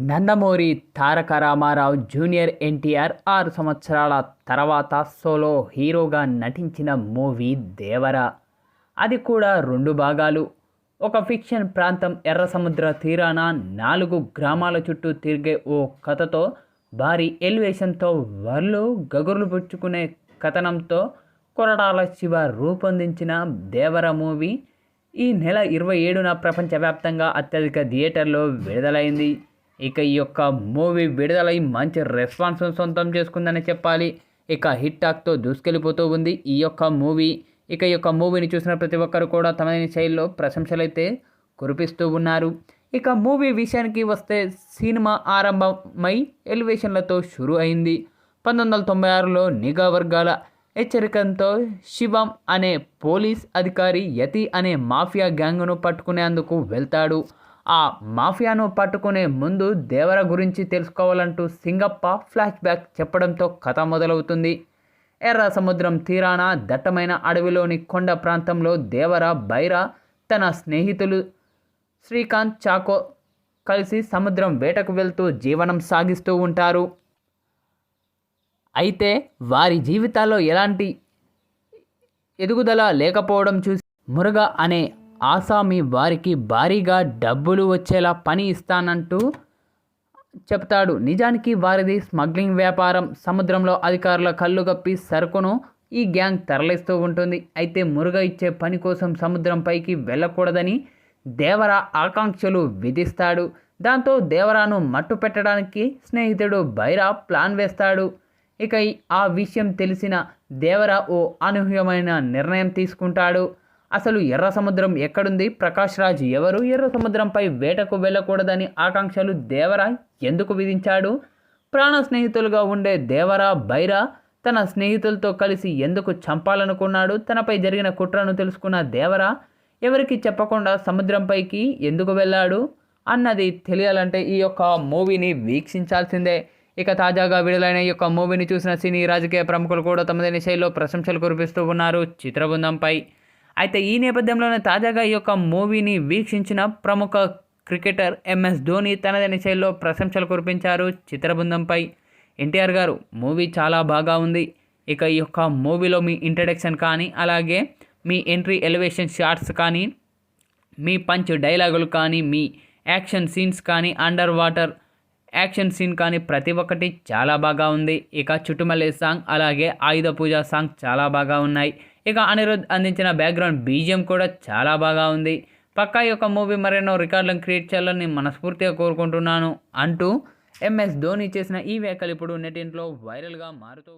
Nandamuri Taraka Ramarao junior NTR ఆరు సంవత్సరాల తర్వాత సోలో హీరోగా నటించిన మూవీ దేవర. అది కూడా రెండు భాగాలు. ఒక ఫిక్షన్ ప్రాంతం ఎర్ర సముద్ర తీరాన నాలుగు గ్రామాల చుట్టూ తిరిగే ఓ కథతో భారీ ఎలివేషన్తో వర్లు గగుర్లు పుచ్చుకునే కథనంతో కొరటాల శివ రూపొందించిన దేవర మూవీ ఈ నెల ఇరవై ఏడున ప్రపంచవ్యాప్తంగా అత్యధిక థియేటర్లో విడుదలైంది. ఇక ఈ యొక్క మూవీ విడుదలై మంచి రెస్పాన్స్ సొంతం చేసుకుందని చెప్పాలి. ఇక హిట్ టాక్తో దూసుకెళ్ళిపోతూ ఉంది ఈ యొక్క మూవీ. ఇక ఈ యొక్క మూవీని చూసిన ప్రతి ఒక్కరు కూడా తమదైన శైలిలో ప్రశంసలైతే కురిపిస్తూ ఉన్నారు. ఇక మూవీ విషయానికి వస్తే సినిమా ఆరంభమై ఎలివేషన్లతో షురు అయింది. పంతొమ్మిది వందల తొంభై ఆరులో నిఘా వర్గాల హెచ్చరికంతో శివం అనే పోలీస్ అధికారి యతి అనే మాఫియా గ్యాంగ్ను పట్టుకునేందుకు వెళ్తాడు. ఆ మాఫియాను పట్టుకునే ముందు దేవర గురించి తెలుసుకోవాలంటూ సింగప్ప ఫ్లాష్ బ్యాక్ చెప్పడంతో కథ మొదలవుతుంది. ఎర్ర సముద్రం తీరాన దట్టమైన అడవిలోని కొండ ప్రాంతంలో దేవర బైరా తన స్నేహితులు శ్రీకాంత్ చాకో కలిసి సముద్రం వేటకు వెళ్తూ జీవనం సాగిస్తూ ఉంటారు. అయితే వారి జీవితాల్లో ఎలాంటి ఎదుగుదల లేకపోవడం చూసి మురుగ అనే ఆసామి వారికి భారీగా డబ్బులు వచ్చేలా పని ఇస్తానంటూ చెప్తాడు. నిజానికి వారిది స్మగ్లింగ్ వ్యాపారం. సముద్రంలో అధికారుల కళ్ళు కప్పి సరుకును ఈ గ్యాంగ్ తరలిస్తూ ఉంటుంది. అయితే మురుగ ఇచ్చే పని కోసం సముద్రంపైకి వెళ్ళకూడదని దేవర ఆకాంక్షలు విధిస్తాడు. దాంతో దేవరాను మట్టు పెట్టడానికి స్నేహితుడు బైరా ప్లాన్ వేస్తాడు. ఇక ఆ విషయం తెలిసిన దేవర ఓ అనూహ్యమైన నిర్ణయం తీసుకుంటాడు. అసలు ఎర్ర సముద్రం ఎక్కడుంది? ప్రకాష్ రాజ్ ఎవరు? ఎర్ర సముద్రంపై వేటకు వెళ్ళకూడదని ఆకాంక్షలు దేవరా ఎందుకు విధించాడు? ప్రాణ స్నేహితులుగా ఉండే దేవరా బైరా తన స్నేహితులతో కలిసి ఎందుకు చంపాలనుకున్నాడు? తనపై జరిగిన కుట్రను తెలుసుకున్న దేవరా ఎవరికి చెప్పకుండా సముద్రంపైకి ఎందుకు వెళ్ళాడు? అన్నది తెలియాలంటే ఈ యొక్క మూవీని వీక్షించాల్సిందే. ఇక తాజాగా విడుదలైన ఈ యొక్క మూవీని చూసిన సినీ రాజకీయ ప్రముఖులు కూడా తమదైన శైలిలో ప్రశంసలు కురిపిస్తూ ఉన్నారు. చిత్రబృందంపై అయితే ఈ నేపథ్యంలోనే తాజాగా ఈ యొక్క మూవీని వీక్షించిన ప్రముఖ క్రికెటర్ ఎంఎస్ ధోని తనదైన శైలిలో ప్రశంసలు కురిపించారు చిత్రబృందంపై. ఎన్టీఆర్ గారు మూవీ చాలా బాగా ఉంది. ఇక ఈ యొక్క మూవీలో మీ ఇంట్రడక్షన్ కానీ అలాగే మీ ఎంట్రీ ఎలివేషన్ షాట్స్ కానీ మీ పంచ్ డైలాగులు కానీ మీ యాక్షన్ సీన్స్ కానీ అండర్ వాటర్ యాక్షన్ సీన్ కానీ ప్రతి ఒక్కటి చాలా బాగా ఉంది. ఇక చుట్టుమల్లే సాంగ్ అలాగే ఆయుధ పూజ సాంగ్ చాలా బాగా ఉన్నాయి. ఇక అనిరుద్ అందించిన బ్యాక్గ్రౌండ్ బీజిఎం కూడా చాలా బాగా ఉంది. పక్కా ఈ యొక్క మూవీ మరెన్నో రికార్డులను క్రియేట్ చేయాలని మనస్ఫూర్తిగా కోరుకుంటున్నాను అంటూ ఎంఎస్ ధోని చేసిన ఈ వ్యాఖ్యలు ఇప్పుడు నెటింట్లో వైరల్గా మారుతూ